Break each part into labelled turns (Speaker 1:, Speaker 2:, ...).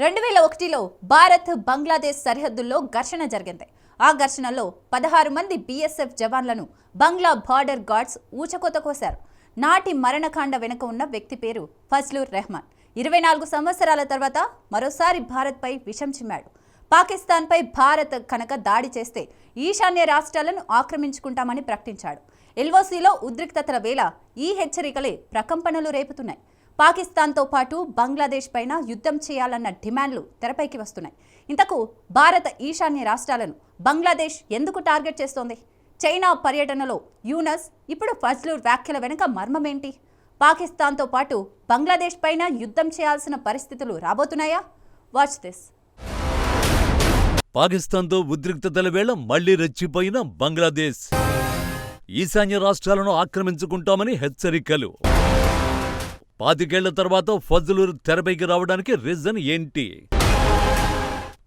Speaker 1: రెండు వేల ఒకటిలో భారత్ బంగ్లాదేశ్ సరిహద్దుల్లో ఘర్షణ జరిగింది. ఆ ఘర్షణలో పదహారు మంది బీఎస్ఎఫ్ జవాన్లను బంగ్లా బార్డర్ గార్డ్స్ ఊచకోత కోశారు. నాటి మరణకాండ వెనుక ఉన్న వ్యక్తి పేరు ఫజ్లూర్ రెహమాన్. ఇరవై నాలుగు సంవత్సరాల తర్వాత మరోసారి భారత్పై విషం చిమ్మాడు. పాకిస్తాన్పై భారత్ కనుక దాడి చేస్తే ఈశాన్య రాష్ట్రాలను ఆక్రమించుకుంటామని ప్రకటించాడు. ఎల్ఓసీలో ఉద్రిక్తతల వేళ ఈ హెచ్చరికలే ప్రకంపనలు రేపుతున్నాయి. పాకిస్తాన్తో పాటు బంగ్లాదేశ్ పైన యుద్ధం చేయాలన్న డిమాండ్లు తెరపైకి వస్తున్నాయి. ఇంతకు భారత ఈశాన్య రాష్ట్రాలను బంగ్లాదేశ్ ఎందుకు టార్గెట్ చేస్తోంది? చైనా పర్యటనలో యూనస్ ఇప్పుడు ఫజ్లూర్ వ్యాఖ్యల వెనుక మర్మమేంటి? పాకిస్తాన్తో పాటు బంగ్లాదేశ్ పైన యుద్ధం చేయాల్సిన పరిస్థితులు రాబోతున్నాయా? వాచ్ దిస్
Speaker 2: పాకిస్తాన్తో ఉద్రిక్తతల వేళ మళ్ళీ రెచ్చిపోయిన బంగ్లాదేశ్. ఈశాన్య రాష్ట్రాలను ఆక్రమించుకుంటామని హెచ్చరికలు. పాతికేళ్ళ తర్వాత ఫజ్లుర్ తెరపైకి రావడానికి రీజన్ ఏంటి?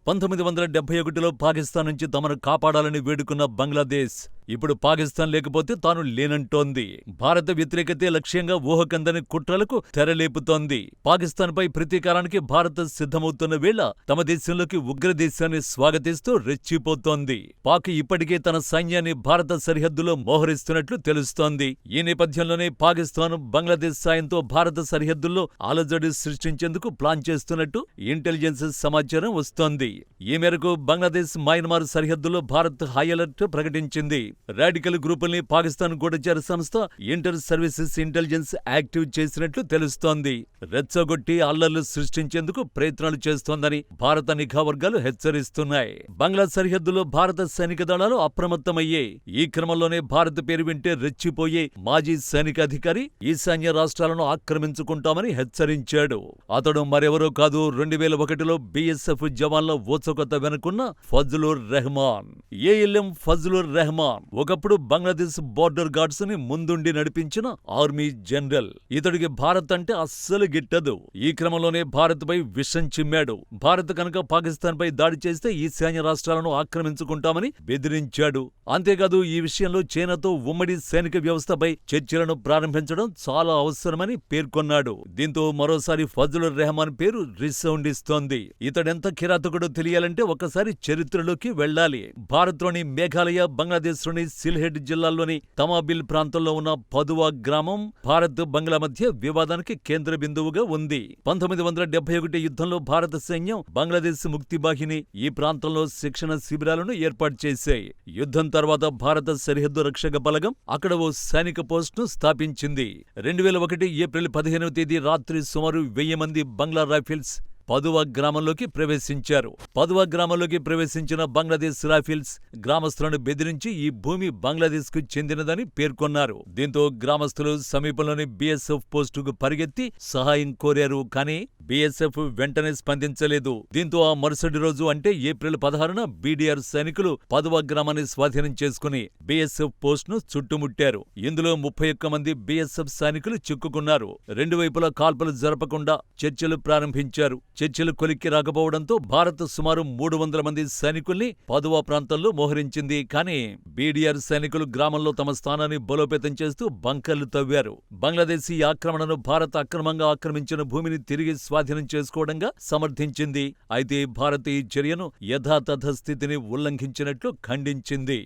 Speaker 2: పంతొమ్మిది వందల డెబ్బై ఒకటిలో పాకిస్తాన్ నుంచి తమను కాపాడాలని వేడుకున్న బంగ్లాదేశ్ ఇప్పుడు పాకిస్తాన్ లేకపోతే తాను లేనంటోంది. భారత వ్యతిరేకతే లక్ష్యంగా ఊహకందని కుట్రలకు తెరలేపుతోంది. పాకిస్తాన్పై ప్రతీకారానికి భారత్ సిద్ధమవుతున్న వేళ తమ దేశంలోకి ఉగ్ర దేశాన్ని స్వాగతిస్తూ రెచ్చిపోతోంది. పాక్ ఇప్పటికే తన సైన్యాన్ని భారత సరిహద్దులో మోహరిస్తున్నట్లు తెలుస్తోంది. ఈ నేపథ్యంలోనే పాకిస్తాన్ బంగ్లాదేశ్ సాయంతో భారత సరిహద్దుల్లో అలజడి సృష్టించేందుకు ప్లాన్ చేస్తున్నట్టు ఇంటెలిజెన్స్ సమాచారం వస్తోంది. ఈ మేరకు బంగ్లాదేశ్ మయన్మార్ సరిహద్దులో భారత్ హై అలర్ట్ ప్రకటించింది. రాడికల్ గ్రూపుల్ని పాకిస్తాన్ గూఢచార సంస్థ ఇంటర్ సర్వీసెస్ ఇంటెలిజెన్స్ యాక్టివ్ చేసినట్లు తెలుస్తోంది. రెచ్చగొట్టి అల్లర్లు సృష్టించేందుకు ప్రయత్నాలు చేస్తోందని భారత నిఘా వర్గాలు హెచ్చరిస్తున్నాయి. బంగ్లా సరిహద్దులో భారత సైనిక దళాలు అప్రమత్తమయ్యాయి ఈ క్రమంలోనే భారత్ పేరు వింటే రెచ్చిపోయే మాజీ సైనిక అధికారి ఈశాన్య రాష్ట్రాలను ఆక్రమించుకుంటామని హెచ్చరించాడు. అతడు మరెవరో కాదు రెండు వేల ఒకటిలో బీఎస్ఎఫ్ జవాన్ల ఊచకొత్త వెనుకున్న ఫజ్లుర్ రెహమాన్. ఏఎల్ఎం ఫజ్లుర్ రెహమాన్. ఒకప్పుడు బంగ్లాదేశ్ బోర్డర్ గార్డ్స్ని ముందుండి నడిపించిన ఆర్మీ జనరల్. ఇతడికి భారత్ అంటే అస్సలు గిట్టదు. ఈ క్రమంలోనే భారత్ పై విషం చిమ్మాడు. భారత్ కనుక పాకిస్తాన్ పై దాడి చేస్తే ఈశాన్య రాష్ట్రాలను ఆక్రమించుకుంటామని బెదిరించాడు. అంతేకాదు ఈ విషయంలో చైనాతో ఉమ్మడి సైనిక వ్యవస్థపై చర్చలను ప్రారంభించడం చాలా అవసరమని పేర్కొన్నాడు. దీంతో మరోసారి ఫజ్లుర్ రెహమాన్ పేరు రిసౌండ్ ఇస్తోంది. ఇతడెంత కిరాతకుడో తెలియాలంటే ఒకసారి చరిత్రలోకి వెళ్ళాలి. భారత్లోని మేఘాలయ బంగ్లాదేశ్లోని సిల్హెడ్ జిల్లాలోని తమాబిల్ ప్రాంతంలో ఉన్న పదువా గ్రామం భారత్ బంగ్లా మధ్య వివాదానికి కేంద్ర బిందువుగా ఉంది. పంతొమ్మిది వందల డెబ్బై ఒకటి యుద్ధంలో భారత సైన్యం బంగ్లాదేశ్ ముక్తి బాహిని ఈ ప్రాంతంలో శిక్షణ శిబిరాలను ఏర్పాటు చేశాయి. యుద్ధం తర్వాత భారత సరిహద్దు రక్షక బలగం అక్కడ ఓ సైనిక పోస్టును స్థాపించింది. రెండు వేల ఒకటి ఏప్రిల్ పదిహేనవ తేదీ రాత్రి సుమారు వెయ్యి మంది బంగ్లా రైఫిల్స్ పదువా గ్రామంలోకి ప్రవేశించారు. పదువా గ్రామంలోకి ప్రవేశించిన బంగ్లాదేశ్ రాఫిల్స్ గ్రామస్తులను బెదిరించి ఈ భూమి బంగ్లాదేశ్కు చెందినదని పేర్కొన్నారు. దీంతో గ్రామస్తులు సమీపంలోని బీఎస్ఎఫ్ పోస్టుకు పరిగెత్తి సహాయం కోరారు కానీ బీఎస్ఎఫ్ వెంటనే స్పందించలేదు. దీంతో ఆ మరుసటి రోజు అంటే ఏప్రిల్ పదహారున బీడీఆర్ సైనికులు పదవ గ్రామాన్ని స్వాధీనం చేసుకుని బీఎస్ఎఫ్ పోస్ట్ను చుట్టుముట్టారు. ఇందులో ముప్పై ఒక్క మంది బీఎస్ఎఫ్ సైనికులు చిక్కుకున్నారు. రెండు వైపులా కాల్పులు జరపకుండా చర్చలు ప్రారంభించారు. చర్చలు కొలిక్కి రాకపోవడంతో భారత్ సుమారు మూడు వందల మంది సైనికుల్ని పదువా ప్రాంతంలో మోహరించింది. కానీ బీడీఆర్ సైనికులు గ్రామంలో తమ స్థానాన్ని బలోపేతం చేస్తూ బంకర్లు తవ్వారు. బంగ్లాదేశీ ఆక్రమణను భారత్ అక్రమంగా ఆక్రమించిన భూమిని తిరిగి స్వాధీనం చేసుకోవడంగా సమర్థించింది. అయితే భారత్ ఈ చర్యను యథాతథ స్థితిని ఉల్లంఘించినట్లు ఖండించింది.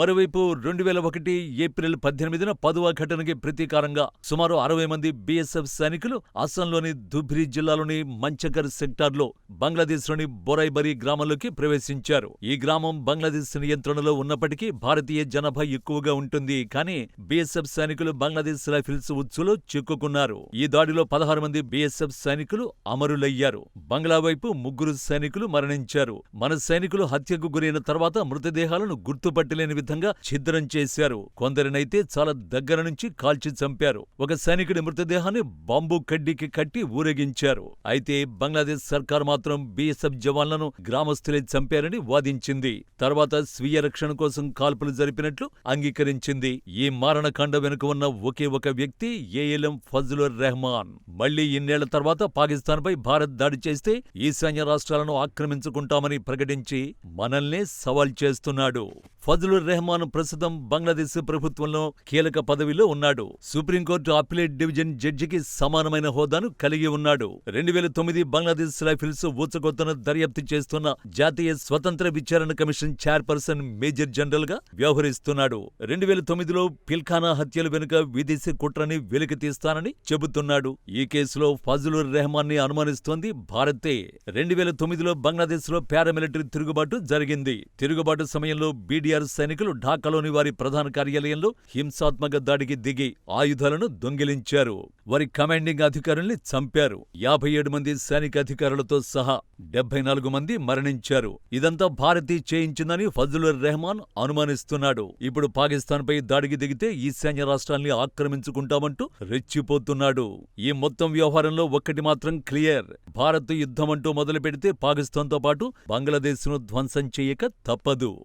Speaker 2: మరోవైపు రెండు వేల ఒకటి ఏప్రిల్ పద్దెనిమిదిన పదువా ఘటనకి ప్రతీకారంగా సుమారు అరవై మంది బీఎస్ఎఫ్ సైనికులు అస్సాంలోని ధుబ్రి జిల్లాలోని మంచకర్ సెక్టార్లో బంగ్లాదేశ్లోని బొరైబరీ గ్రామంలోకి ప్రవేశించారు. ఈ గ్రామం బంగ్లాదేశ్ నియంత్రణలో ఉన్నప్పటికీ భారతీయ జనాభా ఎక్కువగా ఉంటుంది. కానీ బీఎస్ఎఫ్ సైనికులు బంగ్లాదేశ్ రైఫిల్స్ ఉచ్చులో చిక్కుకున్నారు. ఈ దాడిలో పదహారు మంది బీఎస్ఎఫ్ సైనికులు అమరులయ్యారు. బంగ్లా వైపు ముగ్గురు సైనికులు మరణించారు. మన సైనికులు హత్యకు గురైన తర్వాత మృతదేహాలను గుర్తుపట్టలేని విధంగా ఛిద్రం చేశారు. కొందరినైతే చాలా దగ్గర నుంచి కాల్చి చంపారు. ఒక సైనికుడి మృతదేహాన్ని బాంబు కడ్డీకి కట్టి ఊరేగించారు. అయితే బంగ్లాదేశ్ సర్కార్ మాత్రం బీఎస్ఎఫ్ జవాన్లను గ్రామస్తులే చంపారని వాదించింది. తర్వాత స్వీయ రక్షణ కోసం కాల్పులు జరిపినట్లు అంగీకరించింది. ఈ మారణకాండ వెనుక ఉన్న ఒకే ఒక వ్యక్తి ఏఎల్ఎం ఫజ్లుర్ రెహమాన్. మళ్ళీ ఇన్నేళ్ళ తర్వాత పాకిస్తాన్పై భారత్ దాడి చేస్తే ఈశాన్య రాష్ట్రాలను ఆక్రమించుకుంటామని ప్రకటించి మనల్నే సవాల్ చేస్తున్నాడు. ఫజలుర్ రెహమాన్ ప్రస్తుతం బంగ్లాదేశ్ ప్రభుత్వంలో కీలక పదవిలో ఉన్నాడు. సుప్రీంకోర్టు అప్పిలేట్ డివిజన్ జడ్జికి సమానమైన హోదాను కలిగి ఉన్నాడు. రెండు వేల తొమ్మిది బంగ్లాదేశ్ రైఫిల్స్ ఊచకొత్తను దర్యాప్తు చేస్తున్న జాతీయ స్వతంత్ర విచారణ కమిషన్ చైర్పర్సన్ మేజర్ జనరల్గా వ్యవహరిస్తున్నాడు. రెండు వేల తొమ్మిదిలో పిల్ఖానా హత్యల వెనుక విదేశీ కుట్రని వెలికి తీస్తానని చెబుతున్నాడు. ఈ కేసులో ఫజలుర్ రెహమాన్ని అనుమానిస్తోంది భారతే. రెండు వేల తొమ్మిదిలో బంగ్లాదేశ్లో పారామిలిటరీ తిరుగుబాటు జరిగింది. తిరుగుబాటు సమయంలో బీడీఆర్ సైనికులు ఢాకాలోని వారి ప్రధాన కార్యాలయంలో హింసాత్మక దాడికి దిగి ఆయుధాలను దొంగిలించారు. వారి కమాండింగ్ అధికారుల్ని చంపారు. యాభై ఏడు మంది సైనిక అధికారులతో సహా డెబ్బై నాలుగు మంది మరణించారు. ఇదంతా భారతీ చేయించిందని ఫజలుర్ రెహమాన్ అనుమానిస్తున్నాడు. ఇప్పుడు పాకిస్తాన్పై దాడికి దిగితే ఈశాన్య రాష్ట్రాల్ని ఆక్రమించుకుంటామంటూ రెచ్చిపోతున్నాడు. ఈ మొత్తం వ్యవహారంలో ఒక్కటి మాత్రం క్లియర్. భారత్ యుద్ధమంటూ మొదలు పెడితే పాకిస్తాన్తో పాటు బంగ్లాదేశ్ను ధ్వంసం చేయక తప్పదు.